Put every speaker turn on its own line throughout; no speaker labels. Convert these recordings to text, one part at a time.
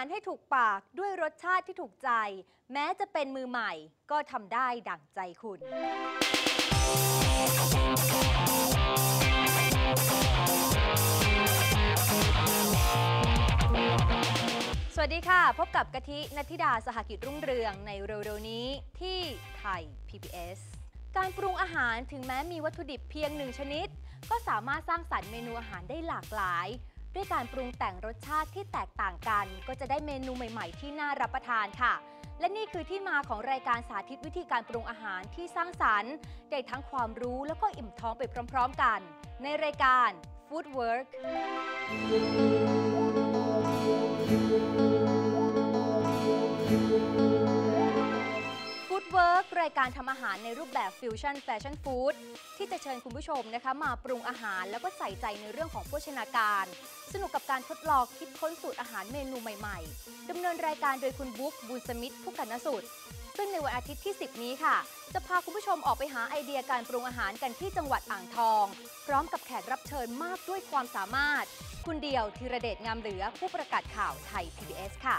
ารให้ถูกปากด้วยรสชาติที่ถูกใจ แม้จะเป็นมือใหม่ก็ทำได้ดั่งใจคุณ สวัสดีค่ะ พบกับกะทินัทิดาสหกิจรุ่งเรืองในเร็วๆนี้ที่ไทย PBS การปรุงอาหารถึงแม้มีวัตถุดิบเพียงหนึ่งชนิด ก็สามารถสร้างสรรค์เมนูอาหารได้หลากหลาย ด้วยการปรุงแต่งรสชาติที่แตกต่างกัน ก็จะได้เมนูใหม่ ๆ ที่น่ารับประทานค่ะ และนี่คือที่มาของรายการสาธิตวิธีการปรุงอาหารที่สร้างสรรค์ได้ทั้งความรู้แล้วก็อิ่มท้องไปพร้อม ๆ กัน ในรายการ Food Work รายการทำอาหารในรูปแบบฟิวชั่นแฟชั่นฟู้ดที่จะเชิญคุณผู้ชมนะคะมาปรุงอาหารแล้วก็ใส่ใจในเรื่องของโภชนาการ สนุกกับการทดลองคิดค้นสูตรอาหารเมนูใหม่ๆดำเนินรายการโดยคุณบุ๊กบุญสมิทธิ์ผู้กันนสุดซึ่งในวันอาทิตย์ที่ 10 นี้ค่ะ จะพาคุณผู้ชมออกไปหาไอเดียการปรุงอาหารกันที่จังหวัดอ่างทอง พร้อมกับแขกรับเชิญมากด้วยความสามารถ คุณเดียวธีรเดชงามเหลือผู้ประกาศข่าวไทย PBS ค่ะ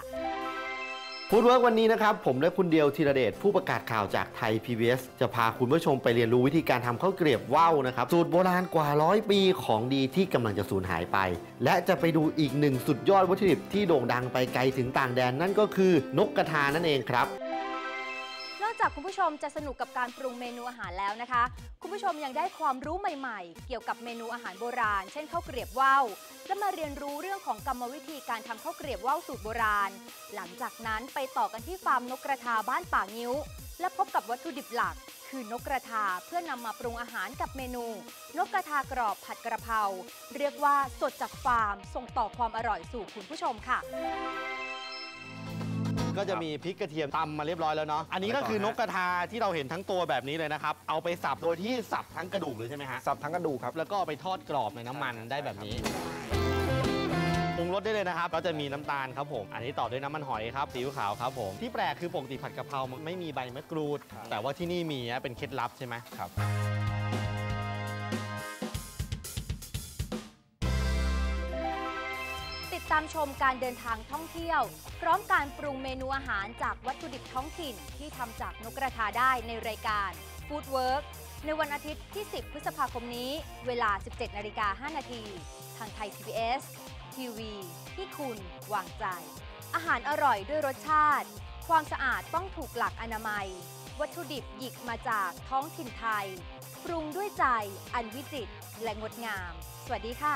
ฟู้ดเวิร์กวันนี้นะครับ ผมและคุณเดียวธีรเดชผู้ประกาศข่าวจากไทย PBS จะพาคุณผู้ชมไปเรียนรู้วิธีการทำข้าวเกรียบว่าวนะครับ สูตรโบราณกว่าร้อยปีของดีที่กำลังจะสูญหายไป และจะไปดูอีกหนึ่งสุดยอดวัตถุดิบที่โด่งดังไปไกลถึงต่างแดนนั่นก็คือนกกระทานั่นเองครับ
จากคุณผู้ชมจะสนุกกับการปรุงเมนูอาหารแล้วนะคะ คุณผู้ชมยังได้ความรู้ใหม่ๆ เกี่ยวกับเมนูอาหารโบราณ เช่นข้าวเกรียบว่าวและมาเรียนรู้เรื่องของกรรมวิธีการทำข้าวเกรียบว่าวสูตรโบราณ หลังจากนั้นไปต่อกันที่ฟาร์มนกกระทาบ้านป่างิ้ว และพบกับวัตถุดิบหลัก คือนกกระทาเพื่อนำมาปรุงอาหารกับเมนู นกกระทากรอบผัดกระเพราเรียกว่าสดจากฟาร์ม ส่งต่อความอร่อยสู่คุณผู้ชมค่ะ
ก็จะมีพริกกระเทียมตำมาเรียบร้อยแล้วเนาะอันนี้ก็คือนกกระทาที่เราเห็นทั้งตัวแบบนี้เลยนะครับ เอาไปสับโดยที่สับทั้งกระดูกเลยใช่ไหมฮะ
สับทั้งกระดูกครับ
แล้วก็เอาไปทอดกรอบในน้ำมันได้แบบนี้ปรุงรสได้เลยนะครับ ก็จะมีน้ำตาลครับผม อันนี้ต่อด้วยน้ำมันหอยครับซีอิ๊วขาวครับผม ที่แปลกคือปกติผัดกะเพรามันไม่มีใบมะกรูด
ครับ
แต่ว่าที่นี่มีนะเป็นเคล็ดลับใช่ไหม
ครับ
ตามชมการเดินทางท่องเที่ยว พร้อมการปรุงเมนูอาหารจากวัตถุดิบท้องถิ่นที่ทำจากนกกระทาได้ในรายการ Food Work ในวันอาทิตย์ที่ 10 พฤษภาคมนี้ เวลา 17 นาฬิกา 5 นาที ทางไทย PBS ทีวีที่คุณวางใจ อาหารอร่อยด้วยรสชาติ ความสะอาดต้องถูกหลักอนามัย วัตถุดิบหยิกมาจากท้องถิ่นไทย ปรุงด้วยใจ อันวิจิตรและงดงาม สวัสดีค่ะ